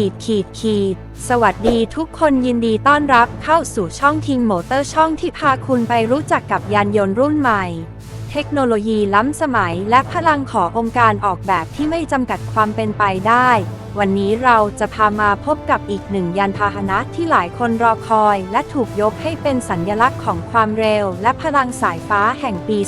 ขีดขีดขีดสวัสดีทุกคนยินดีต้อนรับเข้าสู่ช่องทิงโมเตอร์ช่องที่พาคุณไปรู้จักกับยานยนต์รุ่นใหม่ เทคโนโลยีล้ำสมัยและพลังขององค์การออกแบบที่ไม่จำกัดความเป็นไปได้ วันนี้เราจะพามาพบกับอีกหนึ่งยานพาหนะที่หลายคนรอคอย และถูกยกให้เป็นสัญญลักษณ์ของความเร็ว และพลังสายฟ้าแห่งปี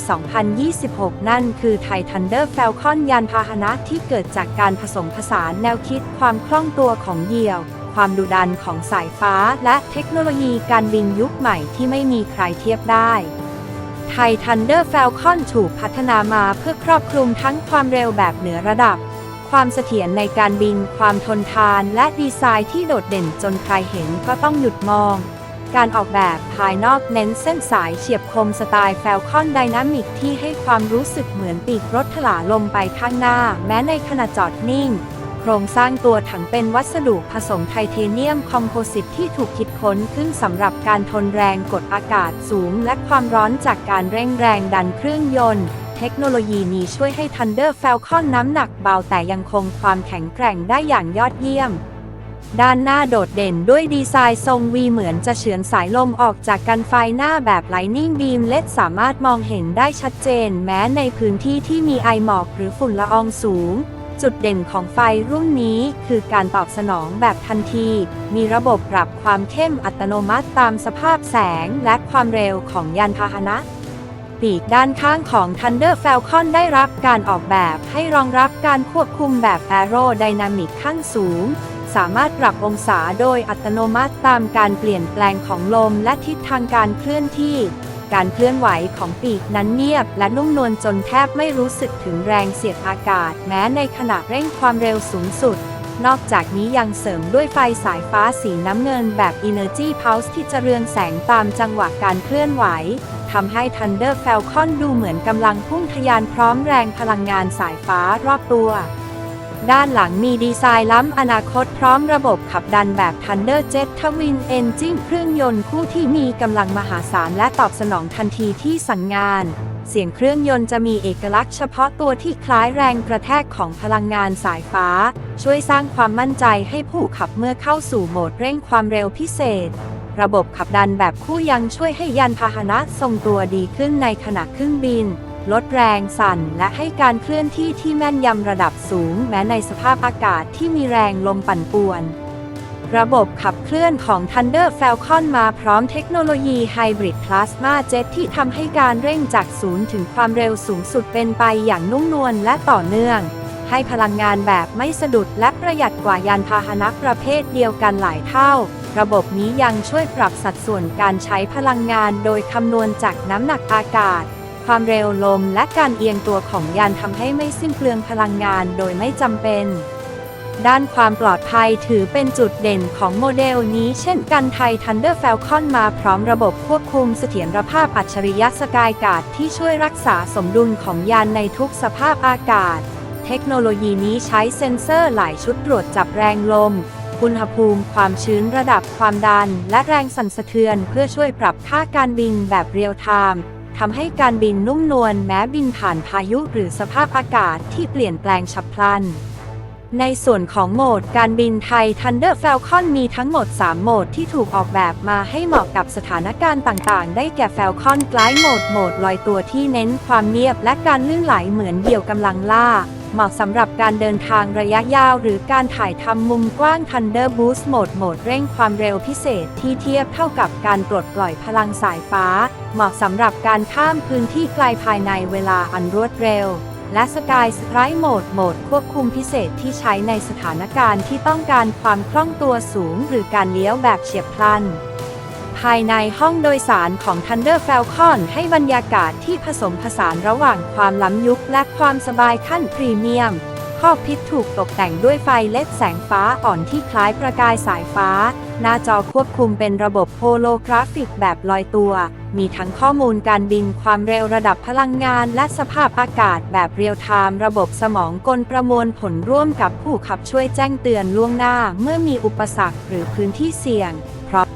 2026 นั่นคือไททันเดอร์แฟลคอนยานพาหนะที่เกิดจากการผสมผสานแนวคิดความคล่องตัวของเหยี่ยว ความดุดันของสายฟ้า และเทคโนโลยีการบินยุคใหม่ที่ไม่มีใครเทียบได้ไททันเดอร์แฟลคอนถูกพัฒนามาเพื่อครอบคลุมทั้งความเร็วแบบเหนือระดับ ความเสถียรในการบิน ความทนทาน และดีไซน์ที่โดดเด่นจนใครเห็นก็ต้องหยุดมอง การออกแบบภายนอกเน้นเส้นสายเฉียบคมสไตล์แฟลคอนไดนามิกที่ให้ความรู้สึกเหมือนปีกรถถลาลมไปข้างหน้า แม้ในขณะจอดนิ่ง โครงสร้างตัวถังเป็นวัสดุผสมไทเทเนียมคอมโพสิตที่ถูกคิดค้นขึ้นสำหรับการทนแรงกดอากาศสูง และความร้อนจากการเร่งแรงดันเครื่องยนต์ เทคโนโลยีนี้ช่วยให้ Thunder Falcon น้ำหนักเบาแต่ยังคงความแข็งแกร่งได้อย่างยอดเยี่ยม ด้านหน้าโดดเด่นด้วยดีไซน์ทรงวีเหมือนจะเฉือนสายลมออกจากกันไฟหน้าแบบ Lightning Beam เล็ดสามารถมองเห็นได้ชัดเจน แม้ในพื้นที่ที่มีไอหมอกหรือฝุ่นละอองสูงจุดเด่นของไฟรุ่นนี้คือการตอบสนองแบบทันที มีระบบปรับความเข้มอัตโนมัติตามสภาพแสงและความเร็วของยานพาหนะ ปีกด้านข้างของ Thunder Falcon ได้รับการออกแบบให้รองรับการควบคุมแบบ Aerodynamic ขั้นสูง สามารถปรับองศาโดยอัตโนมัติตามการเปลี่ยนแปลงของลมและทิศทางการเคลื่อนที่ การเคลื่อนไหวของปีกนั้นเงียบและนุ่มนวลจนแทบไม่รู้สึกถึงแรงเสียดอากาศ แม้ในขณะเร่งความเร็วสูงสุด นอกจากนี้ยังเสริมด้วยไฟสายฟ้าสีน้ำเงินแบบ Energy Pulse ที่จะเรืองแสงตามจังหวะการเคลื่อนไหวทำให้ Thunder Falcon ดูเหมือนกำลังพุ่งทะยานพร้อมแรงพลังงานสายฟ้ารอบตัว ด้านหลังมีดีไซน์ล้ำอนาคตพร้อมระบบขับดันแบบ Thunder Jet Twin Engine เครื่องยนต์คู่ที่มีกำลังมหาศาลและตอบสนองทันทีที่สั่งงาน เสียงเครื่องยนต์จะมีเอกลักษณ์เฉพาะตัวที่คล้ายแรงกระแทกของพลังงานสายฟ้า ช่วยสร้างความมั่นใจให้ผู้ขับเมื่อเข้าสู่โหมดเร่งความเร็วพิเศษ ระบบขับดันแบบคู่ยังช่วยให้ยานพาหนะทรงตัวดีขึ้นในขณะขึ้นบิน ลดแรงสั่น และให้การเคลื่อนที่ที่แม่นยำระดับสูง แม้ในสภาพอากาศที่มีแรงลมปั่นป่วน ระบบขับเคลื่อนของ Thunder Falcon มาพร้อมเทคโนโลยี Hybrid Plasma Jet ที่ทำให้การเร่งจากศูนย์ถึงความเร็วสูงสุดเป็นไปอย่างนุ่มนวลและต่อเนื่อง ให้พลังงานแบบไม่สะดุดและประหยัดกว่ายานพาหนะประเภทเดียวกันหลายเท่าระบบนี้ยังช่วยปรับสัดส่วนการใช้พลังงานโดยคำนวณจากน้ำหนักอากาศ ความเร็วลมและการเอียงตัวของยานทำให้ไม่สิ้นเปลืองพลังงานโดยไม่จำเป็น ด้านความปลอดภัยถือเป็นจุดเด่นของโมเดลนี้เช่นกันไทย Thunder Falcon มาพร้อมระบบควบคุมเสถียรภาพอัจฉริยะสกายการ์ดที่ช่วยรักษาสมดุลของยานในทุกสภาพอากาศ เทคโนโลยีนี้ใช้เซ็นเซอร์หลายชุดตรวจจับแรงลมอุณหภูมิ ความชื้นระดับความดัน และแรงสั่นสะเทือนเพื่อช่วยปรับค่าการบินแบบเรียลไทม์ ทำให้การบินนุ่มนวลแม้บินผ่านพายุหรือสภาพอากาศที่เปลี่ยนแปลงฉับพลัน ในส่วนของโหมดการบินไทย Thunder Falcon มีทั้งหมด 3 โหมดที่ถูกออกแบบมาให้เหมาะกับสถานการณ์ต่างๆ ได้แก่ Falcon Glide Mode โหมดลอยตัวที่เน้นความเงียบและการลื่นไหลเหมือนเดี่ยวกำลังล่า เหมาะสำหรับการเดินทางระยะยาว หรือการถ่ายทำมุมกว้าง Thunder Boost Mode โหมดเร่งความเร็วพิเศษที่เทียบเท่ากับการปลดปล่อยพลังสายฟ้า เหมาะสำหรับการข้ามพื้นที่ไกลภายในเวลาอันรวดเร็ว และ Sky Strike Mode โหมดควบคุมพิเศษที่ใช้ในสถานการณ์ที่ต้องการความคล่องตัวสูง หรือการเลี้ยวแบบเฉียบพลัน ภายในห้องโดยสารของ Thunder Falcon ให้บรรยากาศที่ผสมผสานระหว่างความล้ำยุคและความสบายขั้นพรีเมียมข้อพิษถูกตกแต่งด้วยไฟเล็ดแสงฟ้าอ่อนที่คล้ายประกายสายฟ้า หน้าจอควบคุมเป็นระบบโฮโลกราฟิกแบบลอยตัว มีทั้งข้อมูลการบินความเร็วระดับพลังงาน และสภาพอากาศแบบเรียลไทม์ระบบสมองกลประมวลผลร่วมกับผู้ขับช่วยแจ้งเตือนล่วงหน้าเมื่อมีอุปสรรคหรือพื้นที่เสี่ยง พร้อม